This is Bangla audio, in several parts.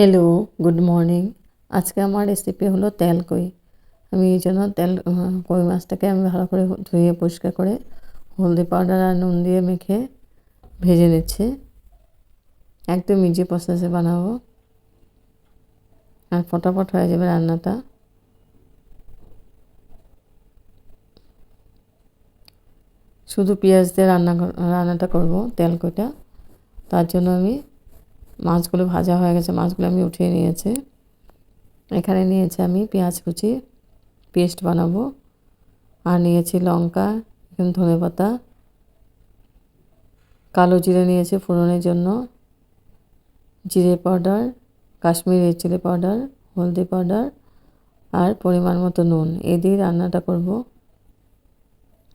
হ্যালো গুড মর্নিং আজকে আমার রেসিপি হলো তেল কই। আমি এই জন্য তেল কই মাছটাকে আমি ভালো করে ধুয়ে পরিষ্কার করে হলদি পাউডার আর নুন দিয়ে মেখে ভেজে নিচ্ছি। একদম ইজি প্রসেসে বানাবো। আর ফটাফট হয়ে যাবে রান্নাটা। শুধু পেঁয়াজ দিয়ে রান্না রান্নাটা করব, তেল কইটা। তার জন্য আমি মাছগুলো ভাজা হয়ে গেছে, মাছগুলো আমি উঠিয়ে নিয়েছি। এখানে নিয়েছি আমি পেঁয়াজ কুচি, পেস্ট বানাবো। আর নিয়েছি লঙ্কা, এখানে ধনে পাতা। কালো জিরে নিয়েছি ফোড়নের জন্য। জিরে পাউডার, কাশ্মীরি চিলি পাউডার, হলদি পাউডার আর পরিমাণ মতো নুন। এই দিয়ে রান্নাটা করব।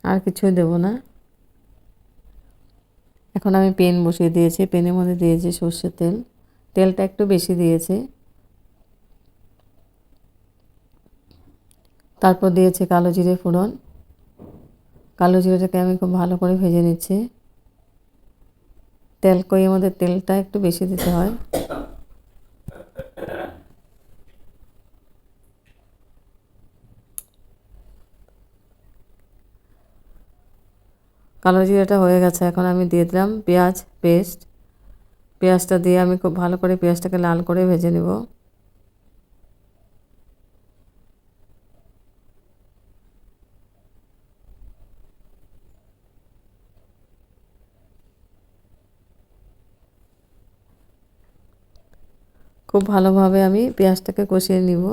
আর কিছুই দেবো না। এখন আমি পেন বসিয়ে দিয়েছি। পেনের মধ্যে দিয়েছি সর্ষের তেল। তেলটা একটু বেশি দিয়েছে। তারপর দিয়েছে কালো জিরে ফোড়ন। কালো জিরেটাকে আমি খুব ভালো করে ভেজে নিচ্ছি। তেল কইয়ের মধ্যে তেলটা একটু বেশি দিতে হয়। কালো জিরাটা হয়ে গেছে। এখন আমি দিয়ে দিলাম পেঁয়াজ পেস্ট। পেঁয়াজটা দিয়ে আমি খুব ভালো করে পেঁয়াজটাকে লাল করে ভেজে নেব। খুব ভালোভাবে আমি পেঁয়াজটাকে কষিয়ে নিব।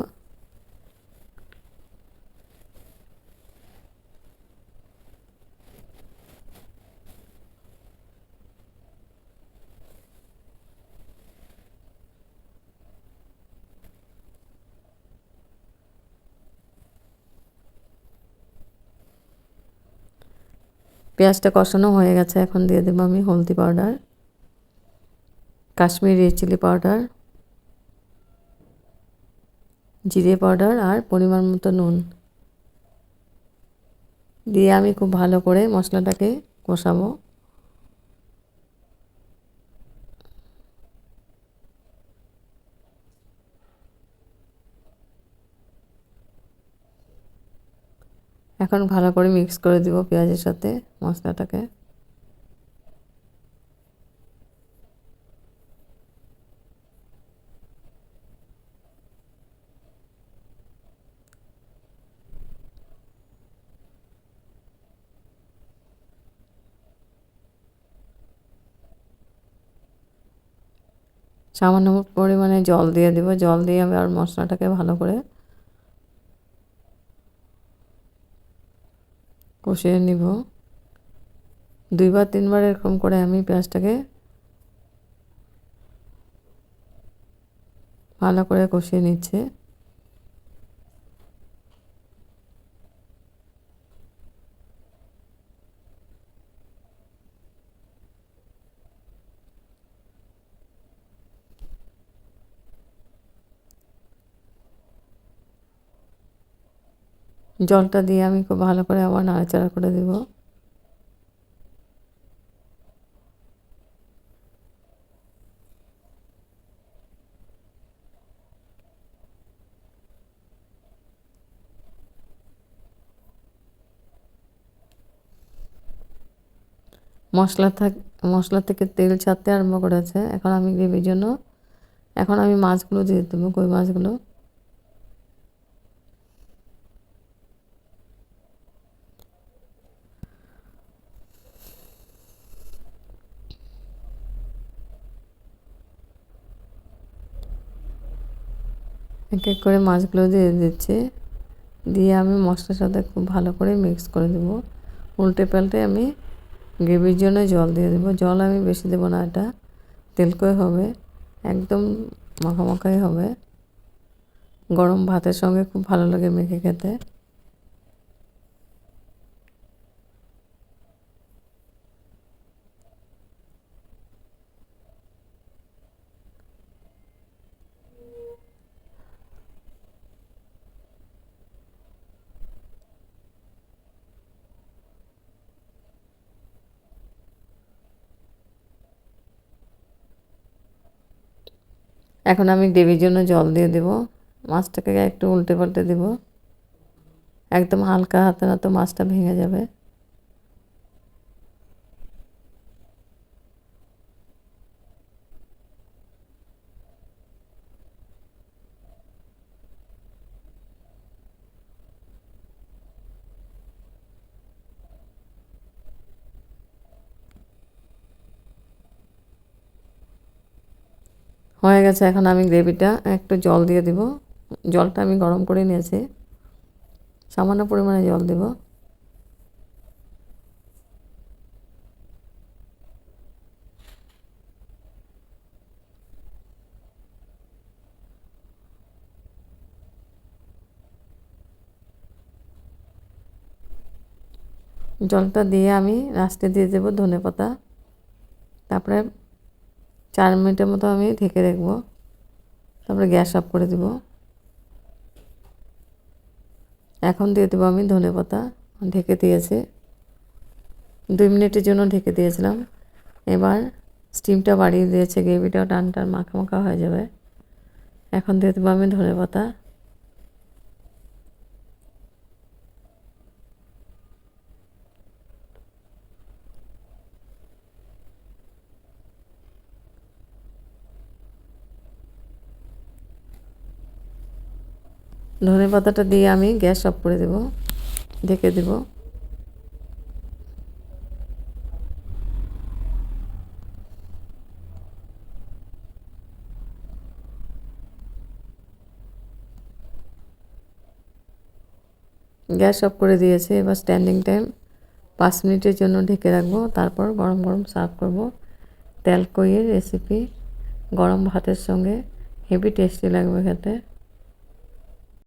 পেঁয়াজটা কষানো হয়ে গেছে, এখন দিয়ে দেবো আমি হলদি পাউডার, কাশ্মীরি চিলি পাউডার, জিরে পাউডার আর পরিমাণ মতো নুন। দিয়ে আমি খুব ভালো করে মশলাটাকে কষাবো। এখন ভালো করে মিক্স করে দিব পেঁয়াজের সাথে মশলাটাকে। সামান্য পরিমাণে জল দিয়ে দেবো, জল দিয়ে আমি আর মশলাটাকে ভালো করে কষিয়ে নিব। দুইবার তিনবার এরকম করে আমি পেঁয়াজটাকে ভালো করে কষিয়ে নিচ্ছে। জলটা দিয়ে আমি খুব ভালো করে আবার নাড়াচাড়া করে দেব। মশলা থাক, মশলা থেকে তেল ছাড়তে আরম্ভ করেছে। এখন আমি গ্রেভির জন্য, এখন আমি মাছগুলো দিয়ে দেবো, কই মাছগুলো? এক এক করে মাছগুলো দিয়ে দিচ্ছি। দিয়ে আমি মশলার সাথে খুব ভালো করে মিক্স করে দেব। উল্টে পাল্টে আমি গ্রেভির জন্য জল দিয়ে দেবো। জল আমি বেশি দেবো না, এটা তেলকই হবে, একদম মাখামাখাই হবে। গরম ভাতের সঙ্গে খুব ভালো লাগে মেখে খেতে। এখন আমি গ্রেভির জন্য জল দিয়ে দেব, মাছটাকে একটু উল্টে পাল্টে দেব। একদম হালকা হাতে না তো মাছটা ভেঙে যাবে। হয়ে গেছে, এখন আমি গ্রেভিটা একটু জল দিয়ে দিব। জলটা আমি গরম করে নিয়েছি। সামান্য পরিমাণে জল দেব। জলটা দিয়ে আমি লাস্টে দিয়ে দেবো ধনে পাতা তারপরে চার মিনিটের মতো আমি ঢেকে রাখব তারপরে গ্যাস অফ করে দেব। এখন দিয়ে দেবো আমি ধনে পাতা। ঢেকে দিয়েছে। দুই মিনিটের জন্য ঢেকে দিয়েছিলাম। এবার স্টিমটা বাড়িয়ে দিয়েছে। গ্রেভিটাও টান টান মাখা মাখা হয়ে যাবে। এখন দিয়ে দেবো আমি ধনে পাতা। ধনে পাতাটা দিয়ে আমি গ্যাস অফ করে দেব, ঢেকে দেব। গ্যাস অফ করে দিয়েছে, এবার স্ট্যান্ডিং টাইম পাঁচ মিনিটের জন্য ঢেকে রাখব, তারপর গরম গরম সার্ভ করব। তেল কইয়ের রেসিপি গরম ভাতের সঙ্গে হেভি টেস্টি লাগবে খেতে।